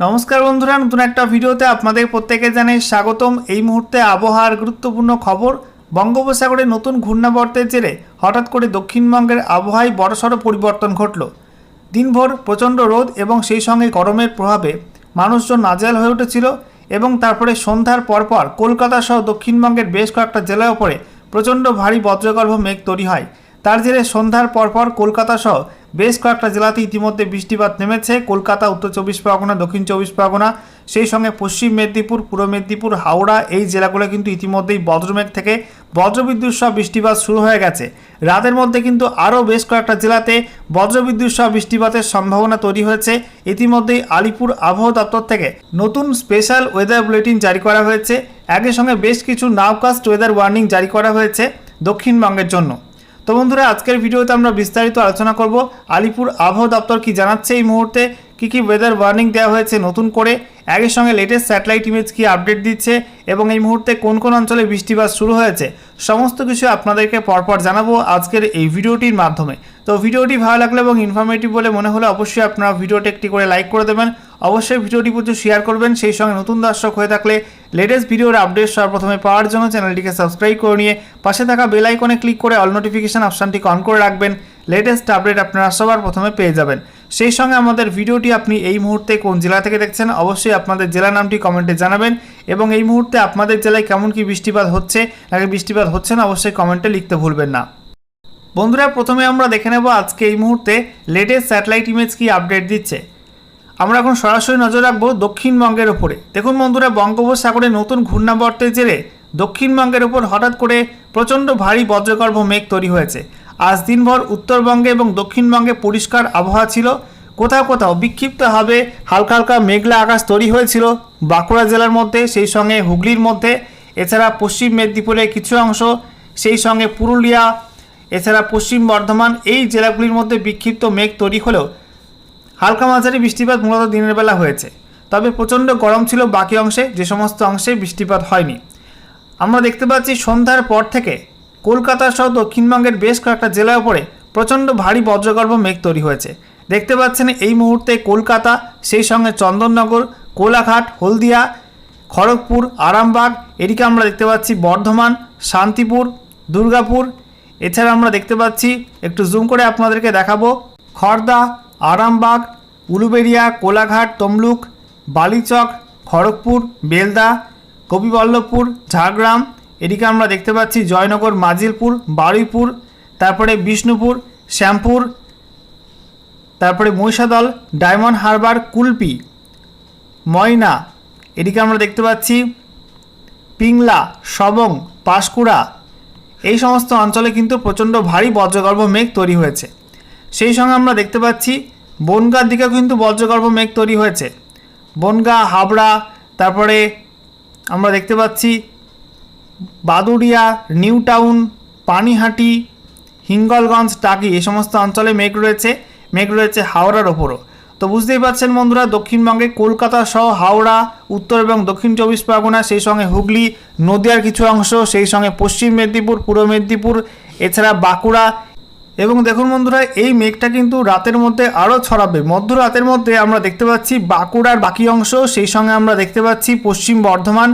নমস্কার বন্ধুরা, নতুন একটা ভিডিওতে আপনাদের প্রত্যেকে জানাই স্বাগতম। এই মুহূর্তে আবহাওয়ার গুরুত্বপূর্ণ খবর, বঙ্গোপসাগরে নতুন ঘূর্ণাবর্তের জেরে হঠাৎ করে দক্ষিণবঙ্গের আবহাওয়ায় বড়সড় পরিবর্তন ঘটল। দিনভর প্রচণ্ড রোদ এবং সেই সঙ্গে গরমের প্রভাবে মানুষজন নাজেহাল হয়ে উঠেছিল এবং তারপরে সন্ধ্যার পরপর কলকাতা সহ দক্ষিণবঙ্গের বেশ কয়েকটা জেলার ওপরে প্রচণ্ড ভারী বজ্রগর্ভ মেঘ তৈরি হয়। তার জেরে সন্ধ্যার পরপর কলকাতা সহ বেশ কয়েকটা জেলাতে ইতিমধ্যে বৃষ্টিপাত নেমেছে। কলকাতা, উত্তর চব্বিশ পরগনা, দক্ষিণ চব্বিশ পরগনা, সেই সঙ্গে পশ্চিম মেদিনীপুর, পূর্ব মেদিনীপুর, হাওড়া এই জেলাগুলো কিন্তু ইতিমধ্যেই বজ্রমেঘ থেকে বজ্রবিদ্যুৎ সহ বৃষ্টিপাত শুরু হয়ে গেছে। রাতের মধ্যে কিন্তু আরও বেশ কয়েকটা জেলাতে বজ্রবিদ্যুৎ সহ বৃষ্টিপাতের সম্ভাবনা তৈরি হয়েছে। ইতিমধ্যেই আলিপুর আবহাওয়া দপ্তর থেকে নতুন স্পেশাল ওয়েদার বুলেটিন জারি করা হয়েছে। একই সঙ্গে বেশ কিছু নাওকাস্ট ওয়েদার ওয়ার্নিং জারি করা হয়েছে দক্ষিণবঙ্গের জন্য। তো বন্ধুরা, আজকের ভিডিওতে আমরা বিস্তারিত আলোচনা করব আলিপুর আবহাওয়া দপ্তর কি জানাচ্ছে এই মুহূর্তে, কী কী ওয়েদার ওয়ার্নিং দেওয়া হয়েছে নতুন করে, একই সঙ্গে লেটেস্ট স্যাটেলাইট ইমেজ কি আপডেট দিচ্ছে এবং এই মুহূর্তে কোন কোন অঞ্চলে বৃষ্টিপাত শুরু হয়েছে, সমস্ত কিছু আপনাদেরকে পরপর জানাব আজকের এই ভিডিওটির মাধ্যমে। তো ভিডিওটি ভালো লাগলে এবং ইনফরমেটিভ বলে মনে হলে অবশ্যই আপনারা ভিডিওটি একটি করে লাইক করে দেবেন অবশ্যই ভিডিওটি প্রচুর শেয়ার করবেন। সেই সঙ্গে নতুন দর্শক হয়ে থাকলে লেটেস্ট ভিডিওর আপডেট সর্বপ্রথমে পাওয়ার জন্য চ্যানেলটিকে সাবস্ক্রাইব করে নিয়ে পাশে থাকা বেল আইকনে ক্লিক করে অল নোটিফিকেশন অপশানটিকে অন করে রাখবেন। লেটেস্ট আপডেট আপনারা সবার প্রথমে পেয়ে যাবেন। সেই সঙ্গে আমাদের ভিডিওটি আপনি এই মুহূর্তে কোন জেলা থেকে দেখছেন অবশ্যই আপনাদের জেলা নামটি কমেন্টে জানাবেন এবং এই মুহূর্তে আপনাদের জেলায় কেমন কি বৃষ্টিপাত হচ্ছে, নাকি বৃষ্টিপাত হচ্ছে না, অবশ্যই কমেন্টে লিখতে ভুলবেন না। বন্ধুরা, প্রথমে আমরা দেখে নেব আজকে এই মুহূর্তে লেটেস্ট স্যাটেলাইট ইমেজ কি আপডেট দিচ্ছে। আমরা এখন সরাসরি নজর রাখব দক্ষিণবঙ্গের ওপরে দেখুন বন্ধুরা, বঙ্গোপসাগরে নতুন ঘূর্ণাবর্তের জেরে দক্ষিণবঙ্গের ওপর হঠাৎ করে প্রচণ্ড ভারী বজ্রগর্ভ মেঘ তৈরি হয়েছে। আজ দিনভর উত্তরবঙ্গে এবং দক্ষিণবঙ্গে পরিষ্কার আবহাওয়া ছিল। কোথাও কোথাও বিক্ষিপ্তভাবে হালকা হালকা মেঘলা আকাশ তৈরি হয়েছিল বাঁকুড়া জেলার মধ্যে, সেই সঙ্গে হুগলির মধ্যে, এছাড়া পশ্চিম মেদিনীপুরের কিছু অংশ, সেই সঙ্গে পুরুলিয়া, এছাড়া পশ্চিম বর্ধমান, এই জেলাগুলির মধ্যে বিক্ষিপ্ত মেঘ তৈরি হলেও হালকা মাঝারি বৃষ্টিপাত মূলত দিনের বেলা হয়েছে। তবে প্রচণ্ড গরম ছিল বাকি অংশে, যে সমস্ত অংশে বৃষ্টিপাত হয়নি। আমরা দেখতে পাচ্ছি সন্ধ্যার পর থেকে কলকাতা সহ দক্ষিণবঙ্গের বেশ কয়েকটা জেলার উপরে প্রচণ্ড ভারী বজ্রগর্ভ মেঘ তৈরি হয়েছে। দেখতে পাচ্ছেন এই মুহূর্তে কলকাতা, সেই সঙ্গে চন্দননগর, কোলাঘাট, হলদিয়া, খড়গপুর, আরামবাগ, এদিকে আমরা দেখতে পাচ্ছি বর্ধমান, শান্তিপুর, দুর্গাপুর। এছাড়া আমরা দেখতে পাচ্ছি, একটু জুম করে আপনাদেরকে দেখাবো খড়দা আরামবাগ, উলুবেড়িয়া, কোলাঘাট, তমলুক, বালিচক, খড়গপুর, বেলদা, কবিবল্লভপুর, ঝাড়গ্রাম, এদিকে আমরা দেখতে পাচ্ছি জয়নগর, মাজিলপুর, বারুইপুর, তারপরে বিষ্ণুপুর, শ্যামপুর, তারপরে মহিষাদল, ডায়মন্ড হারবার, কুলপি, ময়না, এদিকে আমরা দেখতে পাচ্ছি পিংলা, সবং, পাঁশকুড়া, এই সমস্ত অঞ্চলে কিন্তু প্রচণ্ড ভারী বজ্রগর্ভ মেঘ তৈরি হয়েছে। সেই সঙ্গে আমরা দেখতে পাচ্ছি বনগাঁর দিকেও কিন্তু বজ্রগর্ভ মেঘ তৈরি হয়েছে। বনগাঁ, হাবড়া, তারপরে আমরা দেখতে পাচ্ছি বাদুড়িয়া, নিউ টাউন, পানিহাটি, হিঙ্গলগঞ্জ, টাকি এ সমস্ত অঞ্চলে মেঘ রয়েছে মেঘ রয়েছে হাওড়ার ওপরও। তো বুঝতেই পারছেন বন্ধুরা, দক্ষিণবঙ্গে কলকাতা সহ হাওড়া, উত্তর এবং দক্ষিণ চব্বিশ পরগনা, সেই সঙ্গে হুগলি, নদিয়ার কিছু অংশ, সেই সঙ্গে পশ্চিম মেদিনীপুর, পূর্ব মেদিনীপুর, এছাড়া বাঁকুড়া এবং দেখুন বন্ধুরা, এই মেঘটা কিন্তু রাতের মধ্যে আরও ছড়াবে। মধ্যরাতের মধ্যে আমরা দেখতে পাচ্ছি বাঁকুড়ার বাকি অংশ, সেই সঙ্গে আমরা দেখতে পাচ্ছি পশ্চিম বর্ধমান,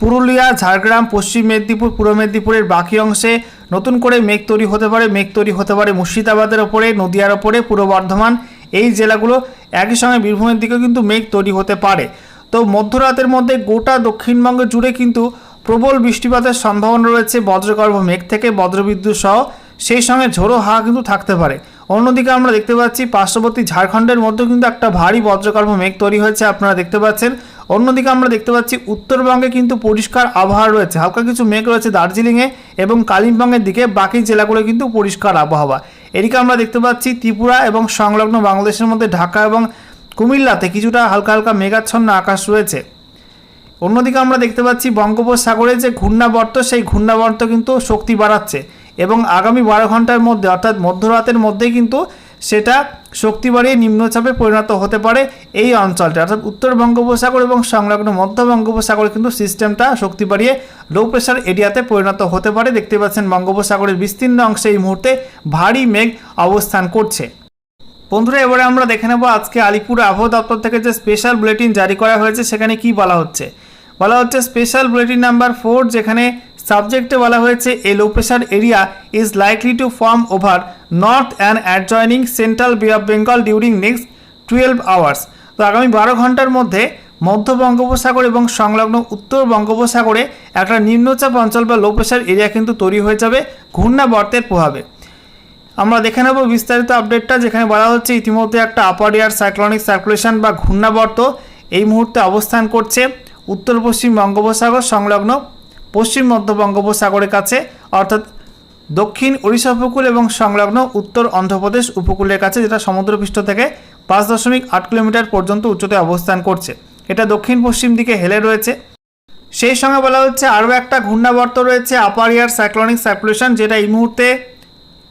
পুরুলিয়া, ঝাড়গ্রাম, পশ্চিম মেদিনীপুর, পূর্ব মেদিনীপুরের বাকি অংশে নতুন করে মেঘ তৈরি হতে পারে, মেঘ তৈরি হতে পারে মুর্শিদাবাদের ওপরে, নদিয়ার ওপরে, পূর্ব বর্ধমান, এই জেলাগুলো একই সঙ্গে বীরভূমের দিকেও কিন্তু মেঘ তৈরি হতে পারে। তো মধ্যরাতের মধ্যে গোটা দক্ষিণবঙ্গ জুড়ে কিন্তু প্রবল বৃষ্টিপাতের সম্ভাবনা রয়েছে বজ্রগর্ভ মেঘ থেকে বজ্রবিদ্যুৎ সহ। সেই সঙ্গে ঝোড়ো হাওয়া কিন্তু থাকতে পারে। অন্যদিকে আমরা দেখতে পাচ্ছি পার্শ্ববর্তী ঝাড়খণ্ডের মধ্যেও কিন্তু একটা ভারী বজ্রগর্ভ মেঘ তৈরি হয়েছে, আপনারা দেখতে পাচ্ছেন। অন্যদিকে আমরা দেখতে পাচ্ছি উত্তরবঙ্গে কিন্তু পরিষ্কার আবহাওয়া রয়েছে, হালকা কিছু মেঘ রয়েছে দার্জিলিংয়ে এবং কালিম্পংয়ের দিকে বাকি জেলাগুলো কিন্তু পরিষ্কার আবহাওয়া। এদিকে আমরা দেখতে পাচ্ছি ত্রিপুরা এবং সংলগ্ন বাংলাদেশের মধ্যে ঢাকা এবং কুমিল্লাতে কিছুটা হালকা হালকা মেঘাচ্ছন্ন আকাশ রয়েছে। অন্যদিকে আমরা দেখতে পাচ্ছি বঙ্গোপসাগরে যে ঘূর্ণাবর্ত, সেই ঘূর্ণাবর্ত কিন্তু শক্তি বাড়াচ্ছে। এবং আগামী বারো ঘণ্টার মধ্যে, অর্থাৎ মধ্যরাতের মধ্যেই কিন্তু সেটা শক্তি বাড়িয়ে নিম্নচাপে পরিণত হতে পারে এই অঞ্চলটা। অর্থাৎ উত্তর বঙ্গোপসাগর এবং সংলগ্ন মধ্য বঙ্গোপসাগরে কিন্তু সিস্টেমটা শক্তি বাড়িয়ে লো প্রেশার এরিয়াতে পরিণত হতে পারে। দেখতে পাচ্ছেন বঙ্গোপসাগরের বিস্তীর্ণ অংশে এই মুহূর্তে ভারী মেঘ অবস্থান করছে। বন্ধুরা, এবারে আমরা দেখে নেব আজকে আলিপুর আবহাওয়া দপ্তর থেকে যে স্পেশাল বুলেটিন জারি করা হয়েছে, সেখানে কি বলা হচ্ছে? বলা হচ্ছে স্পেশাল বুলেটিন নাম্বার ফোর যেখানে সাবজেক্টে বলা হয়েছে, a low pressure area is likely to form over north and adjoining central Bay of Bengal during next twelve hours তো আগামী বারো ঘণ্টার মধ্যে মধ্য বঙ্গোপসাগর এবং সংলগ্ন উত্তর বঙ্গোপসাগরে একটা নিম্নচাপ অঞ্চল বা লো প্রেশার এরিয়া কিন্তু তৈরি হয়ে যাবে ঘূর্ণাবর্তের প্রভাবে। আমরা দেখে নেব বিস্তারিত আপডেটটা যেখানে বলা হচ্ছে ইতিমধ্যে একটা আপার এয়ার সাইক্লনিক সার্কুলেশন বা ঘূর্ণাবর্ত এই মুহূর্তে অবস্থান করছে। উত্তর পশ্চিম বঙ্গোপসাগর সংলগ্ন পশ্চিম মধ্য বঙ্গোপসাগরের কাছে, অর্থাৎ দক্ষিণ ওড়িশা উপকূল এবং সংলগ্ন উত্তর অন্ধ্রপ্রদেশ উপকূলের কাছে, যেটা সমুদ্রপৃষ্ঠ থেকে পাঁচ দশমিক আট কিলোমিটার পর্যন্ত উচ্চতায় অবস্থান করছে। এটা দক্ষিণ পশ্চিম দিকে হেলে রয়েছে। সেই সঙ্গে বলা হচ্ছে আরও একটা ঘূর্ণাবর্ত রয়েছে, আপার এয়ার সাইক্লনিক সার্কুলেশন, যেটা এই মুহূর্তে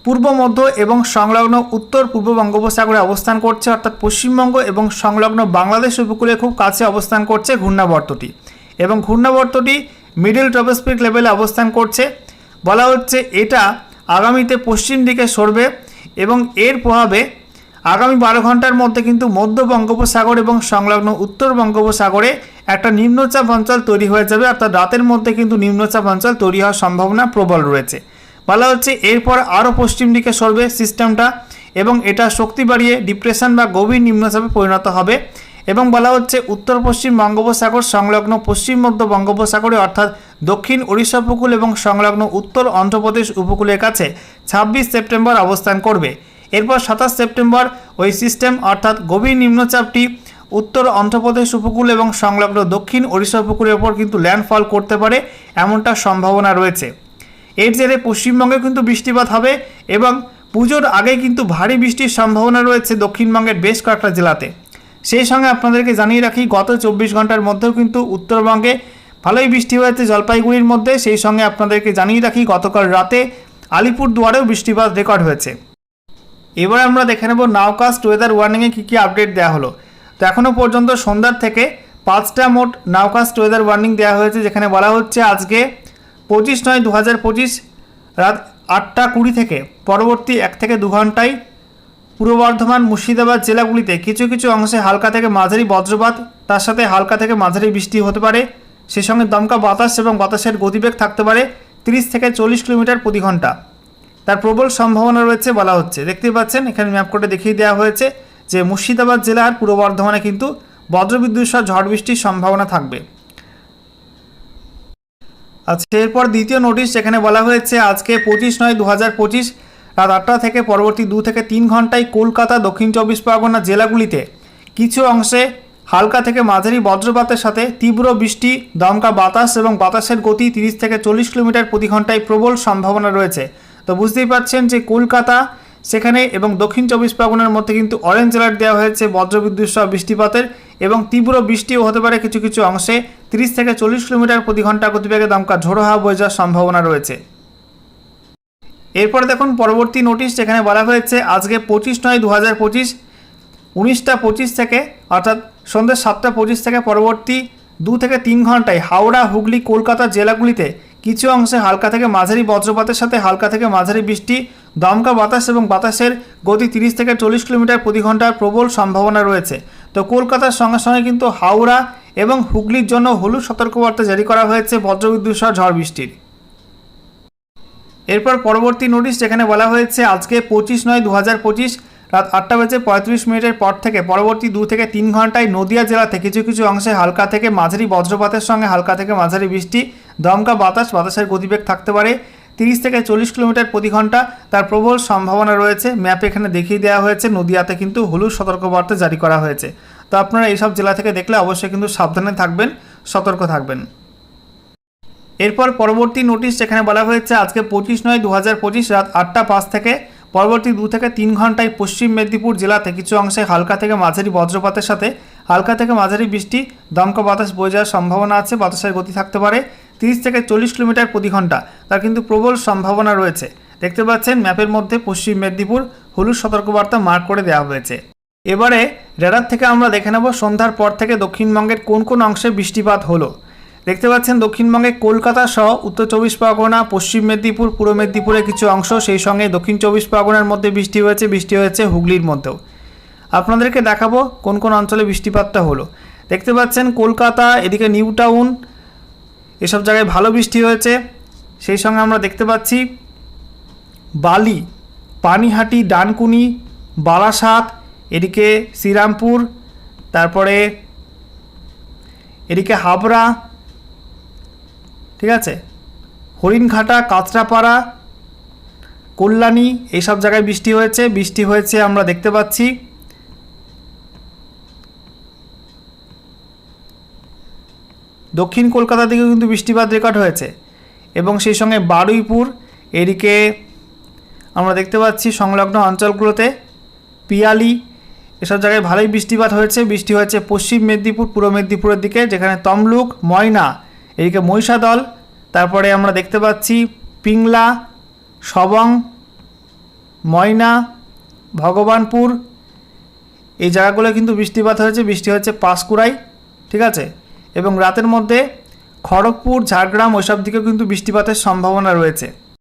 পূর্ব মধ্য এবং সংলগ্ন উত্তর পূর্ব বঙ্গোপসাগরে অবস্থান করছে, অর্থাৎ পশ্চিমবঙ্গ এবং সংলগ্ন বাংলাদেশ উপকূলে খুব কাছে অবস্থান করছে ঘূর্ণাবর্তটি। এবং ঘূর্ণাবর্তটি মিডল ট্রপোস্ফিক লেভেলে অবস্থান করছে। বলা হচ্ছে এটা আগামীতে পশ্চিম দিকে সরবে এবং এর প্রভাবে আগামী বারো ঘণ্টার মধ্যে কিন্তু মধ্য বঙ্গোপসাগর এবং সংলগ্ন উত্তর বঙ্গোপসাগরে একটা নিম্নচাপ অঞ্চল তৈরি হয়ে যাবে। অর্থাৎ রাতের মধ্যে কিন্তু নিম্নচাপ অঞ্চল তৈরি হওয়ার সম্ভাবনা প্রবল রয়েছে। বলা হচ্ছে এরপর আরও পশ্চিম দিকে সরবে সিস্টেমটা এবং এটা শক্তি বাড়িয়ে ডিপ্রেশন বা গভীর নিম্নচাপে পরিণত হবে। এবং বলা হচ্ছে উত্তর পশ্চিম বঙ্গোপসাগর সংলগ্ন পশ্চিম মধ্য বঙ্গোপসাগরে অর্থাৎ দক্ষিণ ওড়িশা উপকূল এবং সংলগ্ন উত্তর অন্ধ্রপ্রদেশ উপকূলের কাছে ছাব্বিশ সেপ্টেম্বর অবস্থান করবে। এরপর সাতাশ সেপ্টেম্বর ওই সিস্টেম অর্থাৎ গভীর নিম্নচাপটি উত্তর অন্ধ্রপ্রদেশ উপকূল এবং সংলগ্ন দক্ষিণ ওড়িশা উপকূলের ওপর কিন্তু ল্যান্ডফল করতে পারে এমনটা সম্ভাবনা রয়েছে। এর জেরে পশ্চিমবঙ্গে কিন্তু বৃষ্টিপাত হবে এবং পুজোর আগে কিন্তু ভারী বৃষ্টির সম্ভাবনা রয়েছে দক্ষিণবঙ্গের বেশ কয়েকটা জেলাতে। সেই সঙ্গে আপনাদেরকে জানিয়ে রাখি, গত চব্বিশ ঘণ্টার মধ্যেও কিন্তু উত্তরবঙ্গে ভালোই বৃষ্টি হয়েছে জলপাইগুড়ির মধ্যে। সেই সঙ্গে আপনাদেরকে জানিয়ে রাখি, গতকাল রাতে আলিপুর দুয়ারেও বৃষ্টিপাত রেকর্ড হয়েছে। এবার আমরা দেখে নেব নাওকাস্ট ওয়েদার ওয়ার্নিংয়ে কী কী আপডেট দেওয়া হলো। তো এখনও পর্যন্ত সন্ধ্যার থেকে পাঁচটা মোট নাওকাস্ট ওয়েদার ওয়ার্নিং দেওয়া হয়েছে, যেখানে বলা হচ্ছে আজকে পঁচিশ নয় দু হাজার পঁচিশ রাত আটটা কুড়ি থেকে, পরবর্তী এক থেকে দু ঘন্টায় পূর্ব বর্ধমান মুর্শিদাবাদ জেলাগুলিতে কিছু কিছু অংশে হালকা থেকে মাঝারি বজ্রপাত, তার সাথে হালকা থেকে মাঝারি বৃষ্টি হতে পারে। সেই সঙ্গে দমকা বাতাস এবং বাতাসের গতিবেগ থাকতে পারে তিরিশ থেকে চল্লিশ কিলোমিটার প্রতি ঘণ্টা। তার প্রবল সম্ভাবনা রয়েছে বলা হচ্ছে। দেখতেই পাচ্ছেন, এখানে ম্যাপ করে দেখিয়ে দেওয়া হয়েছে যে মুর্শিদাবাদ জেলার পূর্ব বর্ধমানে কিন্তু বজ্রবিদ্যুৎ সহ ঝড় বৃষ্টির সম্ভাবনা থাকবে। আচ্ছা এরপর দ্বিতীয় নোটিশ যেখানে বলা হয়েছে, আজকে পঁচিশ নয় দু হাজার পঁচিশ রাত আটটা থেকে পরবর্তী দু থেকে তিন ঘন্টায় কলকাতা, দক্ষিণ চব্বিশ পরগনা জেলাগুলিতে। কিছু অংশে হালকা থেকে মাঝারি বজ্রপাতের সাথে তীব্র বৃষ্টি, দমকা বাতাস এবং বাতাসের গতি তিরিশ থেকে চল্লিশ কিলোমিটার প্রতি ঘন্টায় প্রবল সম্ভাবনা রয়েছে। তো বুঝতেই পারছেন যে কলকাতা সেখানে এবং দক্ষিণ চব্বিশ পরগনার মধ্যে কিন্তু অরেঞ্জ অ্যালার্ট দেওয়া হয়েছে বজ্রবিদ্যুৎ সহ বৃষ্টিপাতের এবং তীব্র বৃষ্টিও হতে পারে কিছু কিছু অংশে তিরিশ থেকে চল্লিশ কিলোমিটার প্রতি ঘণ্টা গতিবেগে দমকা ঝোড়ো হাওয়া বয়ে যাওয়ার সম্ভাবনা রয়েছে। এরপর দেখুন পরবর্তী নোটিশ যেখানে বলা হয়েছে, আজকে পঁচিশ নয় দু হাজার পঁচিশ, উনিশটা পঁচিশ থেকে, অর্থাৎ সন্ধ্যে সাতটা পঁচিশ থেকে পরবর্তী দু থেকে তিন ঘন্টায় হাওড়া, হুগলি, কলকাতা জেলাগুলিতে কিছু অংশে হালকা থেকে মাঝারি বজ্রপাতের সাথে হালকা থেকে মাঝারি বৃষ্টি, দমকা বাতাস এবং বাতাসের গতি তিরিশ থেকে চল্লিশ কিলোমিটার প্রতি ঘণ্টার প্রবল সম্ভাবনা রয়েছে। তো কলকাতার সঙ্গে সঙ্গে কিন্তু হাওড়া এবং হুগলির জন্য হলুদ সতর্কবার্তা জারি করা হয়েছে বজ্রবিদ্যুৎ সহ ঝড় বৃষ্টির। এরপর পরবর্তী নোটিশ যেখানে বলা হয়েছে, আজকে পঁচিশ নয় দু হাজার পঁচিশ, রাত আটটা বেজে পঁয়ত্রিশ মিনিটের পর থেকে, পরবর্তী দু থেকে তিন ঘন্টায় নদিয়া জেলাতে কিছু কিছু অংশে হালকা থেকে মাঝারি বজ্রপাতের সঙ্গে হালকা থেকে মাঝারি বৃষ্টি, দমকা বাতাস, বাতাসের গতিবেগ থাকতে পারে। তিরিশ থেকে চল্লিশ কিলোমিটার প্রতি ঘণ্টা তার প্রবল সম্ভাবনা রয়েছে। ম্যাপে এখানে দেখিয়ে দেওয়া হয়েছে। নদিয়াতে কিন্তু হলুদ সতর্কবার্তা জারি করা হয়েছে। তো আপনারা এইসব জেলা থেকে দেখলে অবশ্যই কিন্তু সাবধানে থাকবেন, সতর্ক থাকবেন। এরপর পরবর্তী নোটিশ যেখানে বলা হয়েছে আজকে পঁচিশ নয় দু রাত আটটা পাঁচ থেকে, পরবর্তী দু থেকে তিন ঘন্টায় পশ্চিম মেদিনীপুর জেলাতে কিছু অংশে হালকা থেকে মাঝারি বজ্রপাতের সাথে হালকা থেকে মাঝারি বৃষ্টি, দমকা বাতাস বয়ে যাওয়ার সম্ভাবনা আছে, বাতাসের গতি থাকতে পারে তিরিশ থেকে চল্লিশ কিলোমিটার প্রতি ঘণ্টা, তার কিন্তু প্রবল সম্ভাবনা রয়েছে। দেখতে পাচ্ছেন ম্যাপের মধ্যে পশ্চিম মেদিনীপুর, হলুদ সতর্কবার্তা মার্ক করে দেওয়া হয়েছে। এবারে রেডার থেকে আমরা দেখে নেব সন্ধ্যার পর থেকে দক্ষিণবঙ্গের কোন কোন অংশে বৃষ্টিপাত হলো। দেখতে পাচ্ছেন দক্ষিণবঙ্গে কলকাতা সহ উত্তর চব্বিশ পরগনা, পশ্চিম মেদিনীপুর, পূর্ব মেদিনীপুরের কিছু অংশ, সেই সঙ্গে দক্ষিণ চব্বিশ পরগনার মধ্যে বৃষ্টি হয়েছে বৃষ্টি হয়েছে হুগলির মধ্যেও। আপনাদেরকে দেখাবো কোন কোন অঞ্চলে বৃষ্টিপাতটা হলো। দেখতে পাচ্ছেন কলকাতা, এদিকে নিউ টাউন, এসব জায়গায় ভালো বৃষ্টি হয়েছে। সেই সঙ্গে আমরা দেখতে পাচ্ছি বালি, পানিহাটি, ডানকুনি বারাসাত এদিকে শ্রীরামপুর, তারপরে এদিকে হাবড়া ঠিক আছে? হরিণঘাটা, কাঁচরাপাড়া, কল্যাণী, এইসব জায়গায় বৃষ্টি হয়েছে। বৃষ্টি হয়েছে আমরা দেখতে পাচ্ছি। দক্ষিণ কলকাতা দিকেও কিন্তু বৃষ্টিপাত রেকর্ড হয়েছে। এবং সেই সঙ্গে বারুইপুর, এদিকে আমরা দেখতে পাচ্ছি সংলগ্ন অঞ্চলগুলোতে পিয়ালি, এসব জায়গায় ভালোই বৃষ্টিপাত হয়েছে। বৃষ্টি হয়েছে পশ্চিম মেদিনীপুর, পূর্ব মেদিনীপুরের দিকে, যেখানে তমলুক, ময়না এদিকে মহিষাদল, তারপরে আমরা দেখতে পাচ্ছি পিংলা, সবং, ময়না, ভগবানপুর। এই জায়গাগুলো কিন্তু বৃষ্টিপাত হয়েছে, বৃষ্টি হচ্ছে পাঁশকুড়াই ঠিক আছে? এবং রাতের মধ্যে খড়গপুর, ঝাড়গ্রাম, ওইসব দিকেও কিন্তু বৃষ্টিপাতের সম্ভাবনা রয়েছে।